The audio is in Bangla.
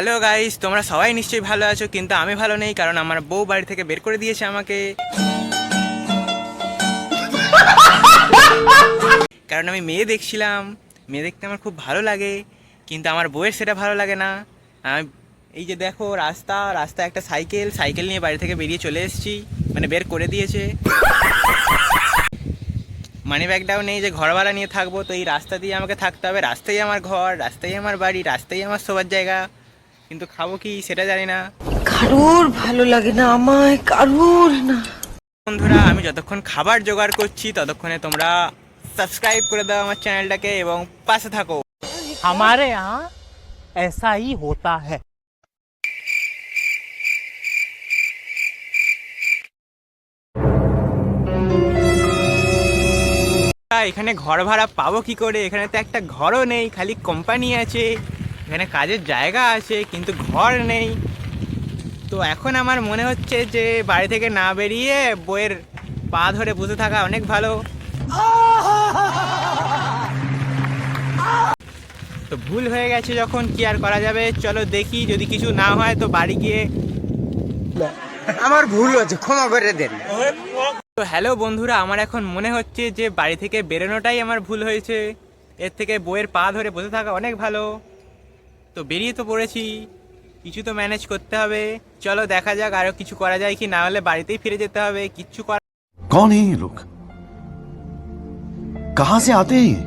হ্যালো গাইস তোমরা সবাই নিশ্চয়ই ভালো আছো, কিন্তু আমি ভালো নেই, কারণ আমার বউ বাড়ি থেকে বের করে দিয়েছে আমাকে। কারণ আমি মেয়ে দেখছিলাম। মেয়ে দেখতে আমার খুব ভালো লাগে, কিন্তু আমার বউয়ের সেটা ভালো লাগে না। আমি এই যে দেখো, রাস্তা রাস্তা একটা সাইকেল সাইকেল নিয়ে বাড়ি থেকে বেরিয়ে চলে এসেছি মানে বের করে দিয়েছে। মানি ব্যাগটাও নেই, যে ঘর ভাড়া নিয়ে থাকব, তো এই রাস্তা দিয়ে আমাকে থাকতে হবে। রাস্তাই আমার ঘর, রাস্তাই আমার বাড়ি, রাস্তাই আমার শোবার জায়গা। কিন্তু খাবো কি সেটা জানি না কারুর ভালো লাগে না আমায় কারুর না বন্ধুরা আমি যতক্ষণ খাবার জোগাড় করছি ততক্ষণে তোমরা সাবস্ক্রাইব করে দাও আমার চ্যানেলটাকে এবং পাশে থাকো हमारे यहाँ ऐसा ही होता है এখানে ঘর ভাড়া পাবো কি করে এখানে তো একটা ঘরও নেই খালি কোম্পানি আছে এখানে কাজের জায়গা আছে কিন্তু ঘর নেই। তো এখন আমার মনে হচ্ছে যে বাড়ি থেকে না বেরিয়ে বইয়ের পা ধরে বসে থাকা অনেক ভালো। তো ভুল হয়ে গেছে যখন কি আর করা যাবে? চলো দেখি যদি কিছু না হয় তো বাড়ি গিয়ে আমার ভুল হচ্ছে ক্ষমা করে দেন। তো হ্যালো বন্ধুরা আমার এখন মনে হচ্ছে যে বাড়ি থেকে বেরোনোটাই আমার ভুল হয়েছে। এর থেকে বইয়ের পা ধরে বসে থাকা অনেক ভালো। তো বেরিয়ে তো পড়েছি কিছু তো ম্যানেজ করতে হবে চলো দেখা যাক আরও কিছু করা যায় কি না হলে বাড়িতেই ফিরে যেতে হবে কিচ্ছু করা कौन है ये लोग कहां से आते हैं ये